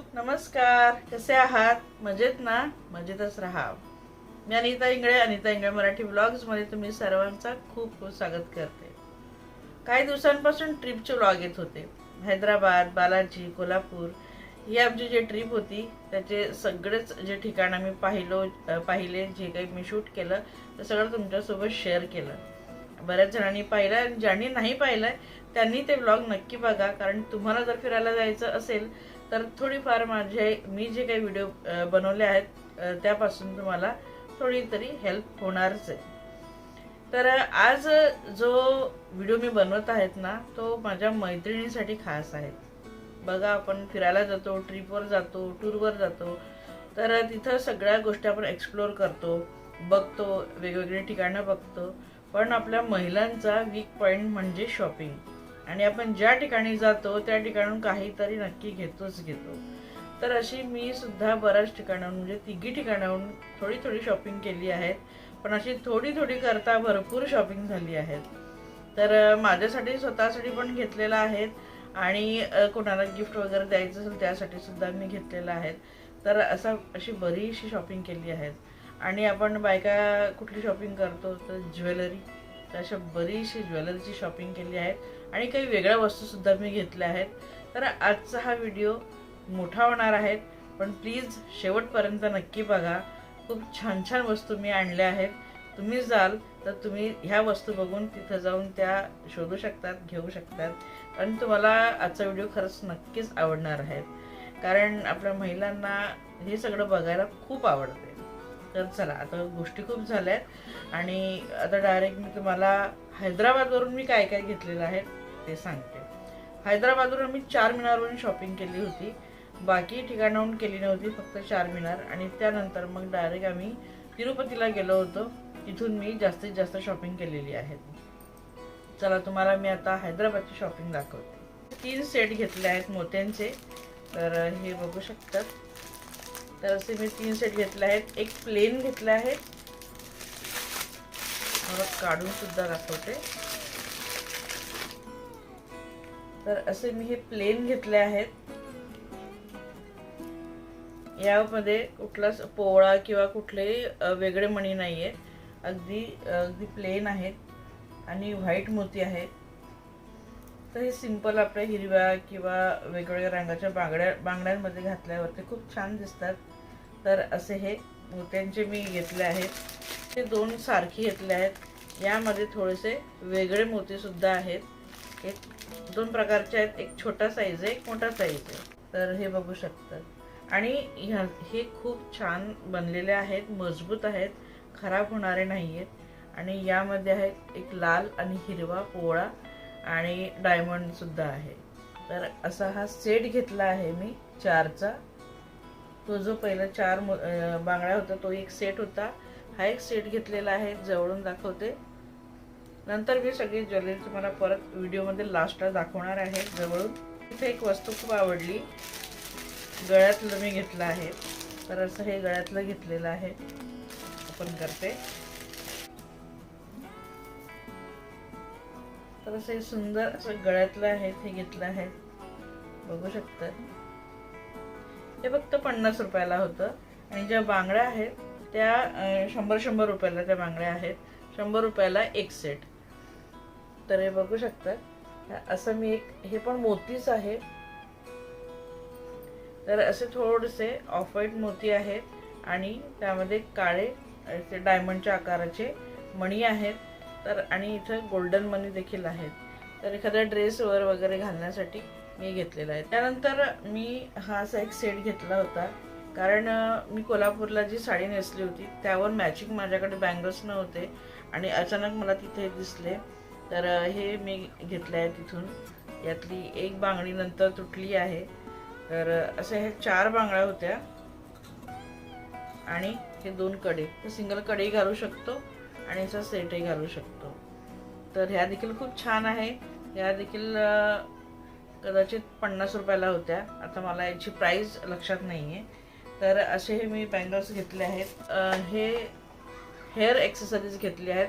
नमस्कार कसे आहात? मजेत ना? मजेतच राहा मी अनिता इंगळे अनिता इंगळे मराठी ब्लॉग्समध्ये तुम्ही सर्वांचा खूप खूप स्वागत करते. काही दिवसांपासून ट्रिपचे ब्लॉग येत होते. हैदराबाद बालाजी कोल्हापूर ही आमची जी ट्रिप होती त्याचे सगळेच जे ठिकाण आम्ही पाहिलो पाहिले जे काही मी शूट केलं ते सगळं तुमच्यासोबत शेअर केलं. बऱ्याच जणांनी पाहिलं आणि ज्यांनी नाही पाहिलंय त्यांनी ते ब्लॉग नक्की बघा. कारण तुम्हाला जर फिरायला जायचं असेल तर थोडीफार माझे मी जे काही व्हिडिओ बनवले आहेत त्यापासून तुम्हाला थोडी तरी हेल्प होणारच आहे. तर आज जो व्हिडिओ मी बनवत आहेत ना तो माझ्या मैत्रिणीसाठी खास आहे. बघा आपण फिरायला जातो ट्रिपवर जातो टूरवर जातो तर तिथं सगळ्या गोष्टी आपण एक्सप्लोअर करतो बघतो वेगवेगळी ठिकाणं बघतो पण आपल्या महिलांचा वीक पॉईंट म्हणजे शॉपिंग आणि आपण ज्या ठिकाणी जातो त्या ठिकाणून काहीतरी नक्की घेतोच घेतो. तर अशी मी सुद्धा बऱ्याच ठिकाणाहून म्हणजे तिघी ठिकाणाहून थोडी थोडी शॉपिंग केली आहे पण अशी थोडी थोडी करता भरपूर शॉपिंग झाली आहेत. तर माझ्यासाठी स्वतःसाठी पण घेतलेलं आहेत आणि कोणाला गिफ्ट वगैरे द्यायचं असेल त्यासाठी सुद्धा मी घेतलेलं आहे तर असा अशी बरीचशी शॉपिंग केली आहेत. आणि आपण बायका कुठली शॉपिंग करतो? तर ज्वेलरी. तर अशा बरीचशी ज्वेलरीची शॉपिंग केली आहे आणि काही वेगळ्या वस्तूसुद्धा मी घेतल्या आहेत. तर आजचा हा व्हिडिओ मोठा होणार आहे पण प्लीज शेवटपर्यंत नक्की बघा. खूप छान छान वस्तू मी आणल्या आहेत. तुम्ही जाल तर तुम्ही ह्या वस्तू बघून तिथं जाऊन त्या शोधू शकतात घेऊ शकतात. आणि तुम्हाला आजचा व्हिडिओ खरंच नक्कीच आवडणार आहे. कारण आपल्या महिलांना हे सगळं बघायला खूप आवडते. तर चला आता गोष्टी खूप झाल्यात आणि आता डायरेक्ट मी तुम्हाला हैदराबादवरून मी काय काय घेतलेलं आहे ते सांगते. हैदराबादवरून आम्ही चार मिनारवरून शॉपिंग केली होती. बाकी ठिकाणाहून केली नव्हती फक्त चार मिनार. आणि त्यानंतर मग डायरेक्ट आम्ही तिरुपतीला गेलो होतो. तिथून मी जास्तीत जास्त शॉपिंग केलेली आहे. चला तुम्हाला मी आता हैदराबादची शॉपिंग दाखवते. तीन सेट घेतले आहेत मोत्यांचे. तर हे बघू शकतात. तर असे मी तीन सेट घेतले आहेत. एक प्लेन घेतला आहे. मला काढून सुद्धा दाखवते. तर असे मी हे प्लेन घेतले आहेत. यामध्ये कुठलाच पोवळा किंवा कुठलेही वेगळे मणी नाही आहेत अगदी अगदी प्लेन आहेत आणि व्हाईट मोती आहेत. तर हे सिंपल आपल्या हिरव्या किंवा वेगवेगळ्या रंगाच्या बांगड्या बांगड्यांमध्ये घातल्यावरती खूप छान दिसतात. तर असे हे मोत्यांचे मी घेतले आहेत. ते दोन सारखी घेतले आहेत. यामध्ये थोडेसे वेगळे मोतीसुद्धा आहेत. एक दोन प्रकारचे आहेत. एक छोटा साईज आहे एक मोठा साईज आहे. तर हे बघू शकतात आणि ह्या हे खूप छान बनलेले आहेत मजबूत आहेत खराब होणारे नाही आहेत आणि यामध्ये आहेत एक लाल आणि हिरवा पोळा आणि डायमंडसुद्धा आहे. तर असा हा सेट घेतला आहे मी चारचा. तो जो पहिला चार बांगड्या होता तो एक सेट होता. हा एक सेट घेतलेला आहे जवळून दाखवते. नंतर मी सगळी ज्वेलरी तुम्हाला परत व्हिडिओमध्ये लास्टला दाखवणार आहे जवळून. इथे एक वस्तू खूप आवडली. गळ्यातलं मी घेतलं आहे. तर असं हे गळ्यातलं घेतलेलं आहे. ओपन करते. तर असं हे सुंदर असं गळ्यातलं आहे हे घेतलं आहे. बघू शकतात हे फक्त पन्नास रुपयाला होतं. आणि ज्या बांगड्या आहेत त्या शंभर शंभर रुपयाला त्या बांगड्या आहेत. शंभर रुपयाला एक सेट तर हे बघू शकता. असं मी एक हे पण मोतीच आहे. तर असे थोडेसे ऑफ व्हाईट मोती आहेत आणि त्यामध्ये काळे असे डायमंडच्या आकाराचे मणी आहेत. तर आणि इथं गोल्डन मनी देखील आहेत. तर एखाद्या ड्रेसवर वगैरे घालण्यासाठी मी घेतलेला आहे. त्यानंतर मी हा असा एक सेट घेतला होता. कारण मी कोल्हापूरला जी साडी नेसली होती त्यावर मॅचिंग माझ्याकडे बँगल्स नव्हते आणि अचानक मला तिथे दिसले. तर हे मी घेतलं आहे तिथून. यातली एक बांगडी नंतर तुटली आहे. तर असे हे चार बांगड्या होत्या. आणि हे दोन कडे. सिंगल कडेही घालू शकतो आणि याचा सेटही घालू शकतो. तर ह्या देखील खूप छान आहे. ह्या देखील कदाचित पन्नास रुपयाला होत्या. आता मला याची प्राईस लक्षात नाही आहे तर असे हे मी बँगल्स घेतले आहेत. हे हेअर एक्सेसरीज घेतले आहेत.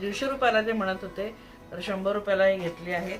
दीडशे रुपयाला ते म्हणत होते. तर शंभर रुपयाला हे घेतली आहेत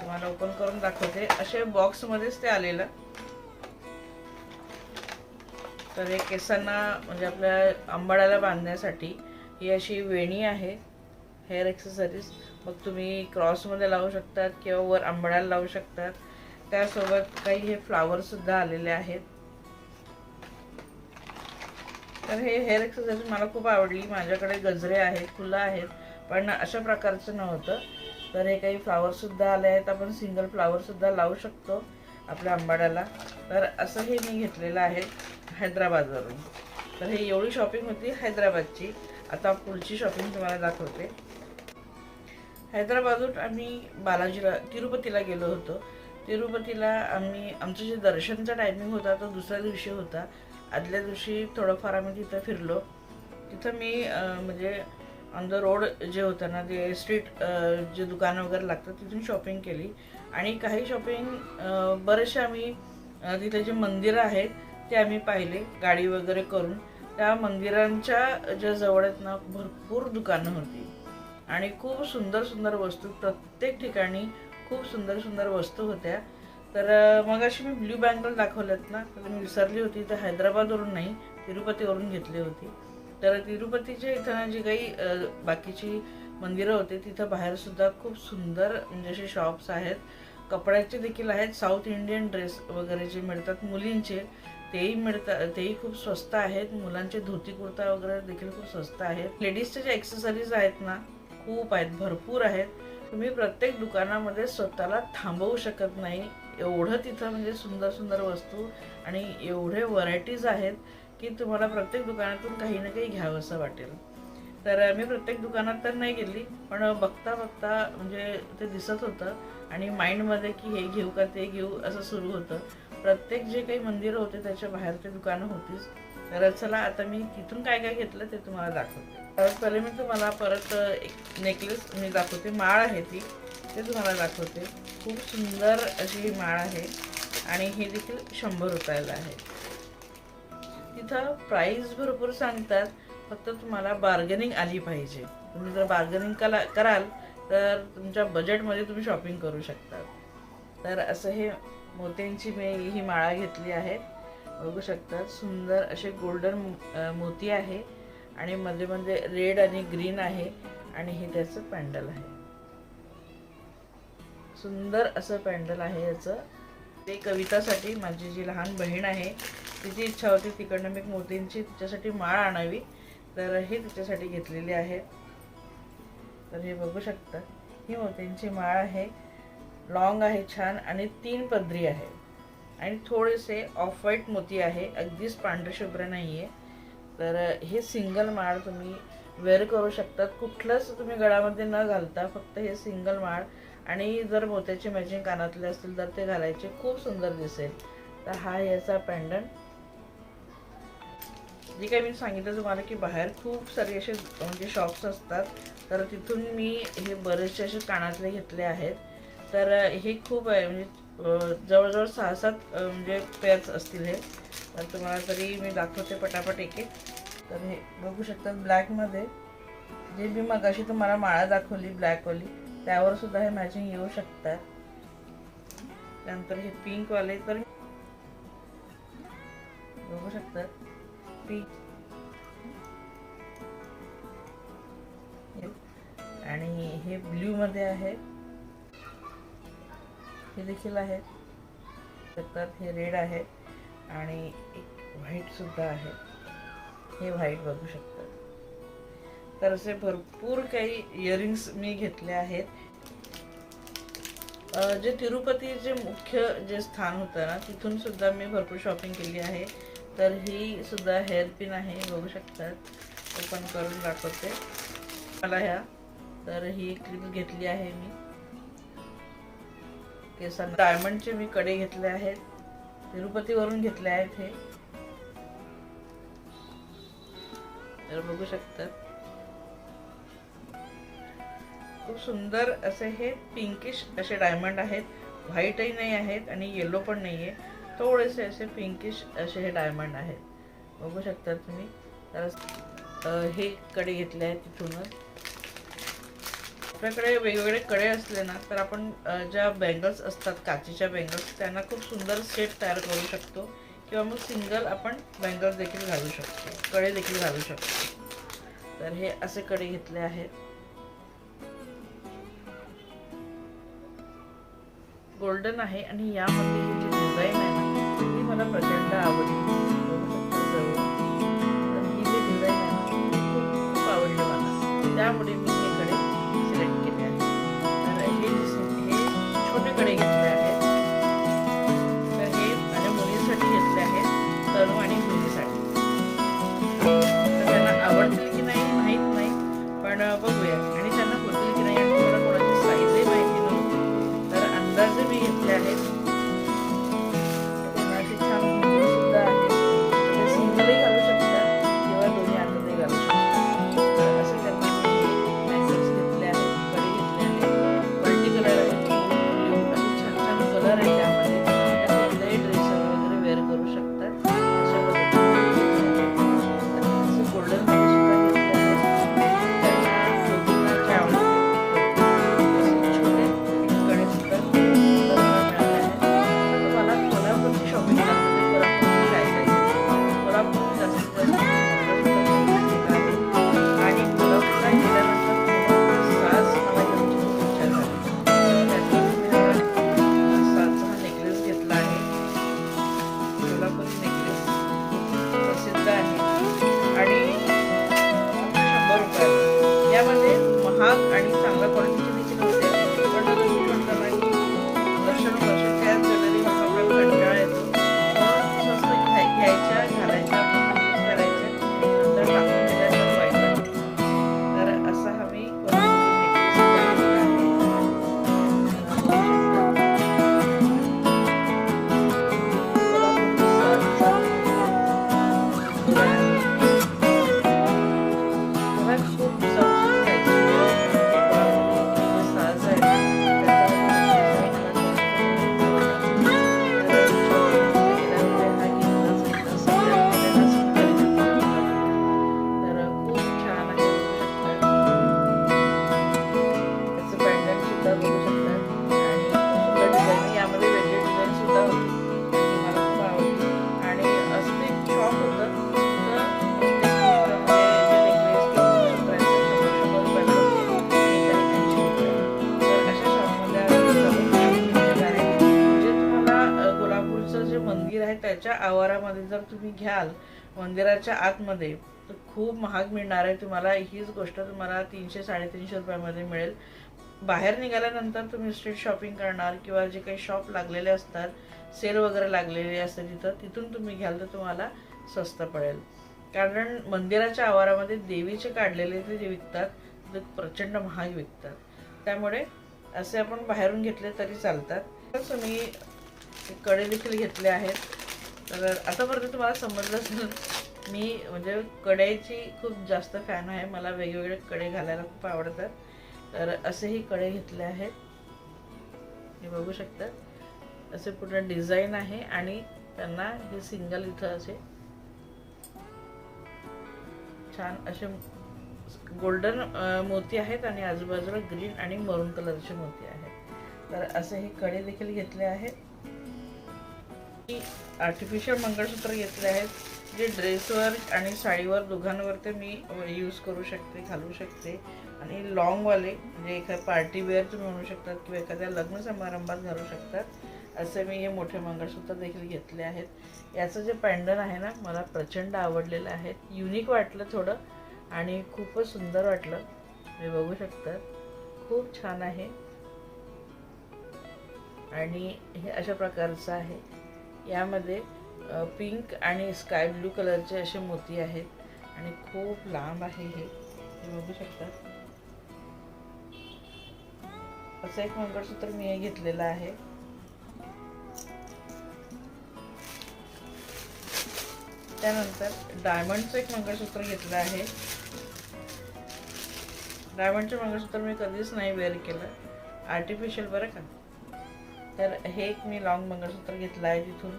तुम्हाला ओपन करून दाखवते. असे बॉक्समध्येच ते आलेलं. तर हे केसांना म्हणजे आपल्या आंबाड्याला बांधण्यासाठी ही अशी वेणी आहे. हेअर एक्सेसरीज मग तुम्ही क्रॉसमध्ये लावू शकतात किंवा वर आंबाड्याला लावू शकतात. त्यासोबत काही हे फ्लावरसुद्धा आलेले आहेत. तर हे हेअर एक्सरसाइज मला खूप आवडली. माझ्याकडे गजरे आहेत फुलं आहेत. पण अशा प्रकारचं नव्हतं. तर हे काही फ्लावरसुद्धा आले आहेत. आपण सिंगल फ्लावरसुद्धा लावू शकतो आपल्या आंबाड्याला तर असं हे मी घेतलेलं आहे हैदराबादवरून. तर हे एवढी शॉपिंग होती हैदराबादची. आता पुढची शॉपिंग तुम्हाला दाखवते. हैदराबादून आम्ही बालाजीला तिरुपतीला गेलो होतो. तिरुपतीला आम्ही आमचं जे दर्शनचा टायमिंग होता तो दुसऱ्या दिवशी होता. आदल्या दिवशी थोडंफार आम्ही तिथं फिरलो. तिथं मी म्हणजे ऑन द रोड जे होतं ना ते स्ट्रीट जे दुकानं वगैरे लागतात तिथून शॉपिंग केली. आणि काही शॉपिंग बरेचसे आम्ही तिथे जे मंदिरं आहेत ते आम्ही पाहिले गाडी वगैरे करून. त्या मंदिरांच्या ज्या जवळ आहेत ना भरपूर दुकानं होती. आणि खूप सुंदर सुंदर वस्तू प्रत्येक ठिकाणी खूप सुंदर सुंदर वस्तू होत्या. तर मग अशी मी ब्ल्यू बँगल दाखवल्यात ना तर मी विसरली होती. तर हैदराबादवरून नाही तिरुपतीवरून घेतली होती. तर तिरुपतीच्या इथं जी काही बाकीची मंदिरं होती तिथं बाहेरसुद्धा खूप सुंदर म्हणजे असे शॉप्स आहेत. कपड्याचे देखील आहेत. साऊथ इंडियन ड्रेस वगैरे जे मिळतात मुलींचे तेही मिळतात तेही खूप स्वस्त आहेत. मुलांचे धोती कुर्ता वगैरे देखील खूप स्वस्त आहेत. लेडीजचे जे एक्सेसरीज आहेत ना खूप आहेत. भरपूर आहेत. तुम्ही प्रत्येक दुकानामध्ये स्वतःला थांबवू शकत नाही. एवढं तिथं म्हणजे सुंदर सुंदर वस्तू आणि एवढे व्हरायटीज आहेत. की तुम्हाला प्रत्येक दुकानातून काही ना काही घ्यावं असं वाटेल. तर मी प्रत्येक दुकानात तर नाही गेली पण बघता बघता म्हणजे ते दिसत होतं आणि माइंडमध्ये की हे घेऊ का ते घेऊ असं सुरू होतं. प्रत्येक जे काही मंदिरं होते त्याच्या बाहेर ते दुकानं होतीच. तर चला आता मी तिथून काय काय घेतलं ते तुम्हाला दाखवते. तर पहिले मी तुम्हाला परत एक नेकलेस मी दाखवते माळ आहे ती ते तुम्हाला दाखवते. खूप सुंदर अशी ही माळ आहे आणि हे देखील शंभर रुपयाला आहे. तिथं प्राईस भरपूर सांगतात फक्त तुम्हाला बार्गेनिंग आली पाहिजे. तुम्ही जर बार्गेनिंग कला कराल तर तुमच्या बजेटमध्ये तुम्ही शॉपिंग करू शकता. तर असं हे मोत्यांची मी ही माळा घेतली आहे. बघू शकता सुंदर असे गोल्डन मोती आहे आणि मध्ये मध्ये रेड आणि ग्रीन आहे आणि हे त्याचं पॅन्डल आहे. सुंदर असं पॅन्डल आहे याचं. ते कवितासाठी माझी जी लहान बहीण आहे तिची इच्छा होती तिकडनं मी मोतींची तिच्यासाठी माळ आणावी. तर हे तिच्यासाठी घेतलेली आहे. तर हे बघू शकता ही मोत्यांची माळ आहे. लॉंग आहे छान आणि तीन पदरी आहे. आणि थोडेसे ऑफ व्हाईट मोती आहे अगदीच पांढरशुभ्र नाही आहे तर हे सिंगल माळ तुम्ही वेअर करू शकतात कुठलंच तुम्ही गळ्यामध्ये न घालता फक्त हे सिंगल माळ आणि जर मोत्याचे मॅचिंग कानातले असतील तर ते घालायचे. खूप सुंदर दिसेल. तर हा याचा पॅन्डंट जे काही मी सांगितलं तुम्हाला की बाहेर खूप सारे असे म्हणजे शॉप्स असतात. तर तिथून मी हे बरेचसे असे कानातले घेतले आहेत. तर हे खूप आहे म्हणजे जवळजवळ सहा सात म्हणजे पेअर्स असतील हे. तर तुम्हाला तरी मी दाखवते पटापट एक एक. तर हे बघू शकतात ब्लॅकमध्ये जे मी मगाशी तुम्हाला माळा दाखवली ब्लॅकवाली त्यावर सुद्धा हे मॅचिंग येऊ शकतात. त्यानंतर हे पिंकवाले तर बघू शकतात. पिंक आणि हे ब्ल्यू मध्ये आहे. हे देखील आहे. शकतात हे रेड आहे. आणि एक व्हाईट सुद्धा आहे. हे व्हाईट बघू शकतात. तर असे भरपूर काही इयरिंग्स मी घेतले आहेत. जे तिरुपती जे मुख्य जे स्थान होतं ना तिथून सुद्धा मी भरपूर शॉपिंग केली आहे. तर ही सुद्धा हेअर पिन आहे बघू शकतात. ओपन करून दाखवते. मला ह्या. तर ही क्लिप घेतली आहे मी. केसांना. डायमंडचे मी कडे घेतले आहेत. तिरुपतीवरून घेतले आहेत हे. तर बघू शकतात. खूप सुंदर असे हे पिंकिश असे डायमंड आहेत. व्हाईटही नाही आहेत आणि येलो पण नाही आहे थोडेसे असे पिंकिश असे हे डायमंड आहेत. बघू शकता तुम्ही. तर हे कडे घेतले आहेत तिथूनच. आपल्याकडे वेगवेगळे कडे असले ना तर आपण ज्या बँगल्स असतात काचेच्या बँगल्स त्यांना खूप सुंदर सेट तयार करू शकतो. किंवा मग सिंगल आपण बँगल्स देखील घालू शकतो. कडे देखील घालू शकतो. तर हे असे कडे घेतले आहेत. गोल्डन आहे आणि यामध्ये ही जी डिझाईन आहे ना ती मला प्रचंड आवडली. तर ही जी डिझाईन आहे ना ती खूप खूप आवडली मला. त्यामुळे मी हे कडे सिलेक्ट केले आहे. तर हे छोटे कडे घेतले घ्याल मंदिराच्या आतमध्ये तर खूप महाग मिळणार आहे. तुम्हाला हीच गोष्ट तुम्हाला तीनशे साडेतीनशे रुपयामध्ये मिळेल. बाहेर निघाल्यानंतर तुम्ही स्ट्रीट शॉपिंग करणार किंवा जे काही शॉप लागलेले असतात सेल वगैरे लागलेले असते तिथं तिथून तुम्ही घ्याल तर तुम्हाला स्वस्त पडेल. कारण मंदिराच्या आवारामध्ये देवीचे काढलेले ते जे विकतात ते प्रचंड महाग विकतात. त्यामुळे असे आपण बाहेरून घेतले तरी चालतात. तुम्ही कडे देखील घेतले आहेत. तर आतापर्यंत तुम्हाला समजलं असेल मी म्हणजे कड्याची खूप जास्त फॅन आहे. मला वेगवेगळे कडे घालायला खूप आवडतात. तर असेही कडे घेतले आहेत. हे बघू शकता. असे पूर्ण डिझाईन आहे आणि त्यांना हे सिंगल इथं असे छान असे गोल्डन मोती आहेत आणि आजूबाजूला ग्रीन आणि मरून कलरचे मोती आहेत. तर असे हे कडे देखील घेतले आहेत. आर्टिफिशियल मंगळसूत्र घेतले आहेत जे ड्रेसवर आणि साडीवर दोघांवर ते मी यूज करू शकते घालू शकते. आणि लॉंगवाले म्हणजे एखाद्या पार्टी वेअर तुम्ही म्हणू शकतात किंवा एखाद्या लग्न समारंभात घालू शकतात असे मी हे मोठे मंगळसूत्र देखील घेतले आहेत. याचं जे पॅन्डन आहे ना मला प्रचंड आवडलेलं आहे. युनिक वाटलं थोडं आणि खूपच सुंदर वाटलं. मी बघू शकतात. खूप छान आहे. आणि हे अशा प्रकारचं आहे. यामध्ये पिंक आणि स्काय ब्लू कलरचे असे मोती आहेत. आणि खूप लांब आहे हे. बघू शकता. असं एक मंगळसूत्र मी हे घेतलेलं आहे. त्यानंतर डायमंडचं एक मंगळसूत्र घेतलं आहे. डायमंडचं मंगळसूत्र मी कधीच नाही वेअर केलं. आर्टिफिशियल बरं का? तर हे एक मी लॉंग मंगळसूत्र घेतलं आहे तिथून.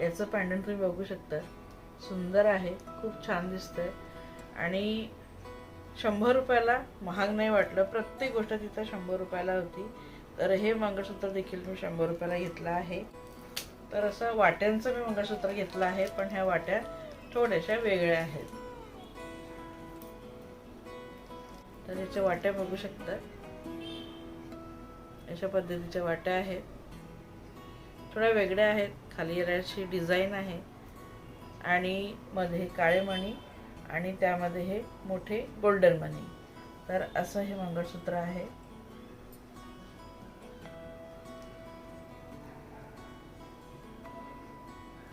याचं पॅन्डन तुम्ही बघू शकता. सुंदर आहे खूप छान दिसतंय. आणि शंभर रुपयाला महाग नाही वाटलं प्रत्येक गोष्ट तिथं शंभर रुपयाला होती. तर हे मंगळसूत्र देखील मी शंभर रुपयाला घेतलं आहे. तर असं वाट्यांचं मी मंगळसूत्र घेतलं आहे पण ह्या वाट्या थोड्याशा वेगळ्या आहेत. तर याच्या वाट्या बघू शकता. अशा पद्धतीच्या वाट्या आहेत. थोड्या वेगळ्या आहेत. खाली येण्याची डिझाईन आहे. आणि मध्ये काळे मणी आणि त्यामध्ये हे मोठे गोल्डन मणी. तर असं हे मंगळसूत्र आहे.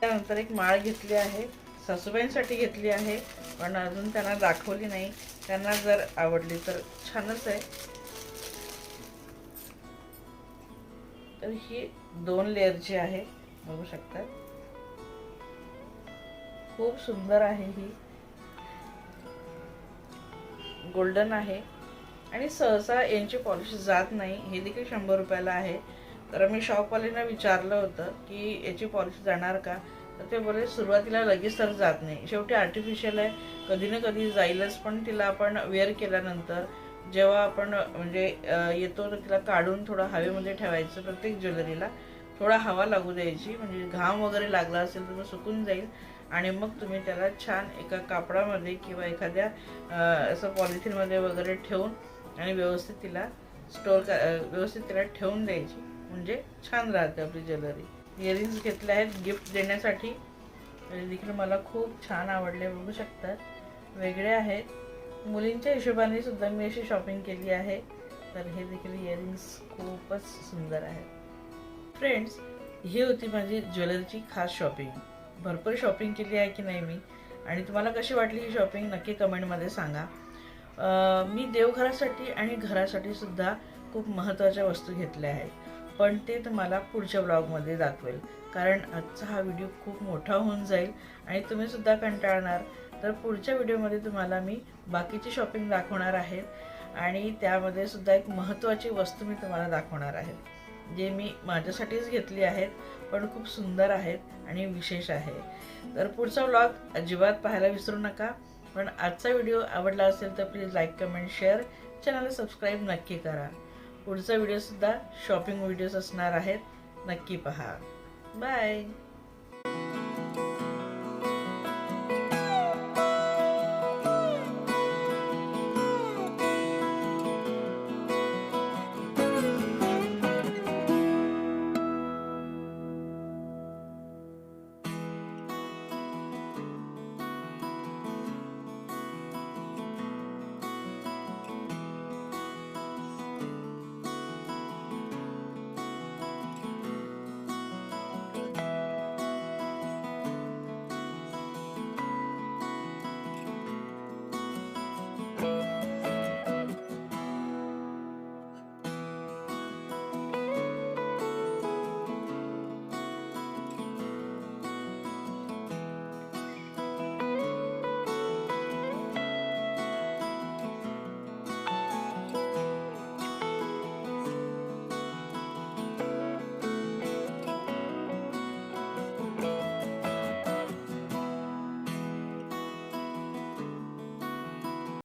त्यानंतर एक माळ घेतली आहे. सासूबाईंसाठी घेतली आहे पण अजून त्यांना दाखवली नाही. त्यांना जर आवडली तर छानच आहे. तर ही दोन लेअरची आहे बघू शकता. खूप सुंदर आहे ही. गोल्डन आहे. आणि सहसा यांची पॉलिश जात नाही. हे देखील शंभर रुपयाला आहे. तर मी शॉपवाल्यांना विचारलं होतं की याची पॉलिश जाणार का? तर ते बोले सुरुवातीला लगेच तर जात नाही. शेवटी आर्टिफिशियल आहे. कधी ना कधी जाईलच पण तिला आपण वेअर केल्यानंतर जेव्हा आपण म्हणजे येतो तर तिला काढून थोडं हवेमध्ये ठेवायचं प्रत्येक ज्वेलरीला. थोडा हवा लागू द्यायची म्हणजे घाम वगैरे लागला असेल तर तो सुकून जाईल आणि मग तुम्ही त्याला छान एका कापडामध्ये किंवा एखाद्या असं पॉलिथिनमध्ये वगैरे ठेवून आणि व्यवस्थित तिला स्टोर व्यवस्थित तिला ठेवून द्यायची. म्हणजे छान राहते आपली ज्वेलरी. इयरिंग्स घेतले आहेत गिफ्ट देण्यासाठी. तरी देखील मला खूप छान आवडले बघू शकतात वेगळे आहेत. मुलींच्या हिशोबाने सुद्धा मी अशी शॉपिंग केली आहे. तर हे देखील इयरिंग्स खूपच सुंदर आहेत. फ्रेंड्स ही होती माझी ज्वेलरीची खास शॉपिंग भरपूर शॉपिंग केली आहे की नाही मी? आणि तुम्हाला कशी वाटली ही शॉपिंग नक्की कमेंटमध्ये सांगा. मी देवघरासाठी आणि घरासाठी सुद्धा खूप महत्त्वाच्या वस्तू घेतल्या आहेत. पण ते तुम्हाला पुढच्या ब्लॉगमध्ये दाखवेल. कारण आजचा हा व्हिडिओ खूप मोठा होऊन जाईल आणि तुम्हीसुद्धा कंटाळणार. तर पुढच्या व्हिडिओमध्ये तुम्हाला मी बाकीची शॉपिंग दाखवणार आहे. आणि त्यामध्ये सुद्धा एक महत्त्वाची वस्तू मी तुम्हाला दाखवणार आहे. जे मी माझ्यासाठीच घेतली आहेत पण खूप सुंदर आहेत आणि विशेष आहे. तर पुढचा व्लॉग अजिबात पाहायला विसरू नका. पण आजचा व्हिडिओ आवडला असेल तर प्लीज लाईक कमेंट शेअर चॅनलला सबस्क्राईब नक्की करा. पुढचा व्हिडिओसुद्धा शॉपिंग व्हिडिओज असणार आहेत. नक्की पहा. बाय